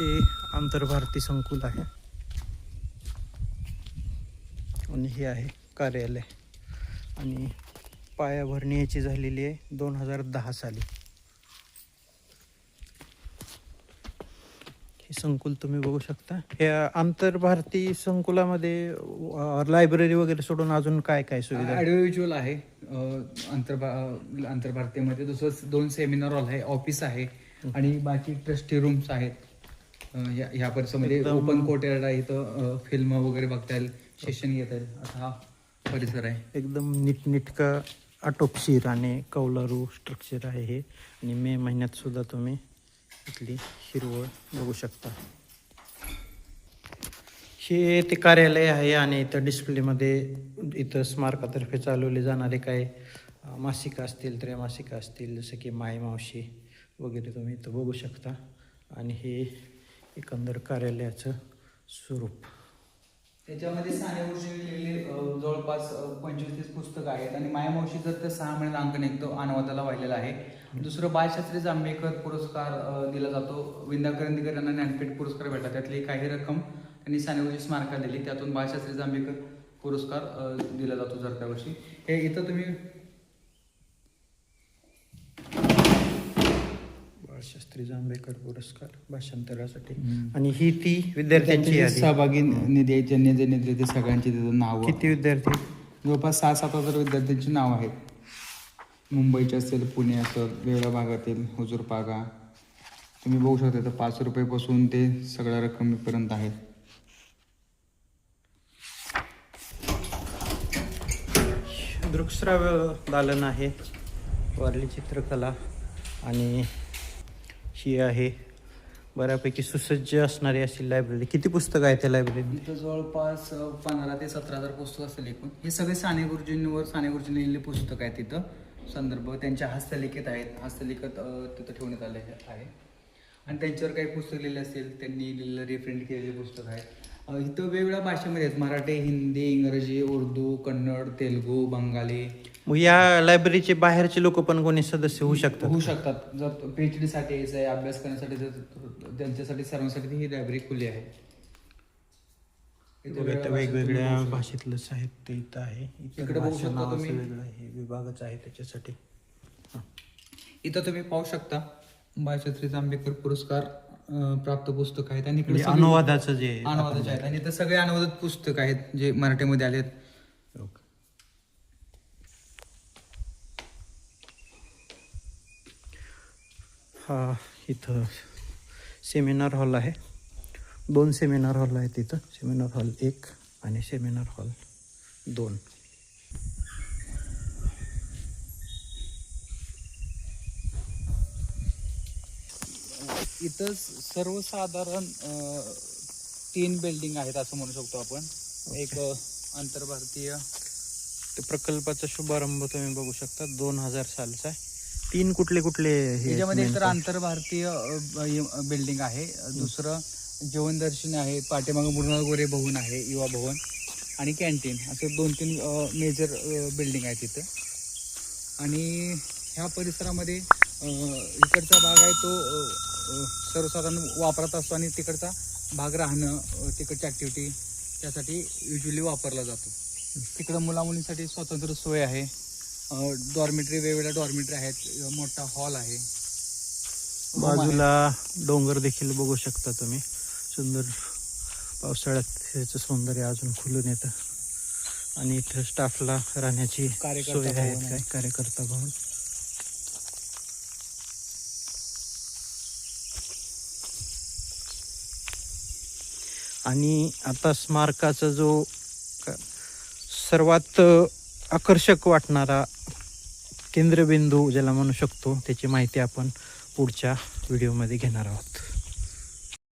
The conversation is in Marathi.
हे आंतरभारती संकुल आहे. आणि हे आहे कार्यालय. आणि पायाभरणी याची झालेली आहे दोन हजार दहा साली. हे संकुल तुम्ही बघू शकता. या आंतरभारती संकुलामध्ये लायब्ररी वगैरे सोडून अजून काय काय सुविधा? आहे? ऑडिओ व्हिज्युअल आहे. अं, आंतरभारतीमध्ये दुसरं दोन सेमिनार हॉल आहे ऑफिस आहे. आणि बाकी ट्रस्टी रूम्स आहेत. ह्या ह्या परिसरामध्ये ओपन कोर्टयार्ड आहे इथं फिल्म वगैरे बघता येईल सेशन घेता येईल असा हा परिसर आहे. एकदम नीटनेटका आटोपशीर आणि कौलारू स्ट्रक्चर आहे हे. आणि मे महिन्यात सुद्धा तुम्ही इथली हिरवळ बघू शकता. हे ते कार्यालय आहे आणि इथं डिस्प्लेमध्ये इथं स्मारकातर्फे चालवले जाणारे काय अं, मासिकं असतील त्रैमासिकं असतील जसं की माय मावशी वगैरे तुम्ही इथं बघू शकता. आणि हे एकंदर कार्यालयाचं स्वरूप. त्याच्यामध्ये साने गुरुजी लिहिलेले जवळपास पंचवीस तीस पुस्तकं आहेत. आणि मायामावशी जर तर सहा महिन्यात अंक निघतो अनुवादाला वाहिलेला आहे. दुसरं बाळशास्त्री जांभेकर पुरस्कार दिला जातो. विंदा करंदीकर यांना ज्ञानपीठ पुरस्कार भेटला. त्यातली काही रक्कम त्यांनी साने गुरुजी दिली. त्यातून बाळशास्त्री जांभेकर पुरस्कार दिला जातो जर त्या वर्षी. हे इथं तुम्ही बाळशास्त्री जांभेकर पुरस्कार भाषांतरासाठी. आणि ही ती विद्यार्थ्यांची यादी. सहभागी निधी आहेत, ज्यांनी जे निधी ते सगळ्यांची तिथं नाव. किती विद्यार्थी? जवळपास सहा सात हजार विद्यार्थ्यांची नाव आहेत. मुंबईचे असेल पुणे असेल वेगळ्या भागातील हुजूर पागा तुम्ही बघू शकता इथं पाच रुपयेपासून ते सगळ्या रकमेपर्यंत आहेत. दृकश्राव्य दालन आहे वारली चित्रकला आणि ही आहे. बऱ्यापैकी सुसज्ज असणारी अशी लायब्ररी किती पुस्तकं आहेत त्या लायब्ररीत इथं जवळपास पंधरा ते सतरा हजार पुस्तकं असेल एकूण. हे सगळे साने गुरुजींवर साने गुरुजींनी लिहिलेले पुस्तक आहेत तिथं संदर्भ त्यांच्या हस्तलिखित आहेत. हस्तलिखित तिथं ठेवण्यात आले आहे. आणि त्यांच्यावर काही पुस्तक लिहिले असेल त्यांनी लिहिलेलं रिप्रिंट केलेले पुस्तक आहे इथं वेगवेगळ्या भाषेमध्ये आहेत. मराठी हिंदी इंग्रजी उर्दू कन्नड तेलुगू बंगाली. मग या लायब्ररीचे बाहेरचे लोक पण कोणी सदस्य होऊ शकतात? होऊ शकतात. जर पीएच डी साठी यायचं आहे अभ्यास करण्यासाठी जर त्यांच्यासाठी सर्वांसाठी ही लायब्ररी खुली आहे. इथे वेगवेगळ्या भाषेतलं साहित्य इथं आहे. इकडे बघू भाषा शकता तुम्ही. वेगळं आहे. विभागच आहे त्याच्यासाठी. इथं तुम्ही पाहू शकता. बाळशास्त्री जांभेकर पुरस्कार. अं, प्राप्त पुस्तक आहेत आणि इकडे म्हणजे सगळी- अनुवादाचं जे अनुवादाचे आहेत. आणि इथं सगळे अनुवादित पुस्तक आहेत जे मराठीमध्ये आलेत. ओके. हा इथं सेमिनार हॉल आहे. दोन सेमिनार हॉल आहेत इथं. सेमिनार हॉल एक आणि सेमिनार हॉल दोन. इथं सर्वसाधारण तीन बिल्डिंग आहेत असं म्हणू शकतो आपण. एक आंतरभारतीय ते प्रकल्पाचा शुभारंभ तुम्ही बघू शकता दोन हजार सालचा आहे. तीन कुठले कुठले याच्यामध्ये तर? आंतरभारतीय बिल्डिंग आहे. दुसरं जेवण दर्शन आहे पाठीमागं गोरे भवन आहे युवा भवन आणि कॅन्टीन असे दोन तीन मेजर बिल्डिंग आहेत तिथं आणि ह्या परिसरामध्ये इकडचा भाग आहे तो सर्वसाधारण वापरात असतो आणि तिकडचा भाग राहणं तिकडची ॲक्टिव्हिटी त्यासाठी युजली वापरला जातो. तिकडं मुलामुलींसाठी स्वतंत्र सोय आहे. डॉर्मेटरी वेगवेगळ्या डॉर्मेटरी आहेत. मोठा हॉल आहे. बाजूला डोंगर देखील बघू शकता तुम्ही. सुंदर पावसाळ्यात ह्याचं सौंदर्य अजून खुलून येतं. आणि इथं स्टाफला राहण्याची कार्यकर्ता सोय आहे. कार्यकर्ता भवन. आणि आता स्मारकाचा जो सर्वात आकर्षक वाटणारा केंद्रबिंदू ज्याला म्हणू शकतो त्याची माहिती आपण पुढच्या व्हिडिओमध्ये घेणार आहोत.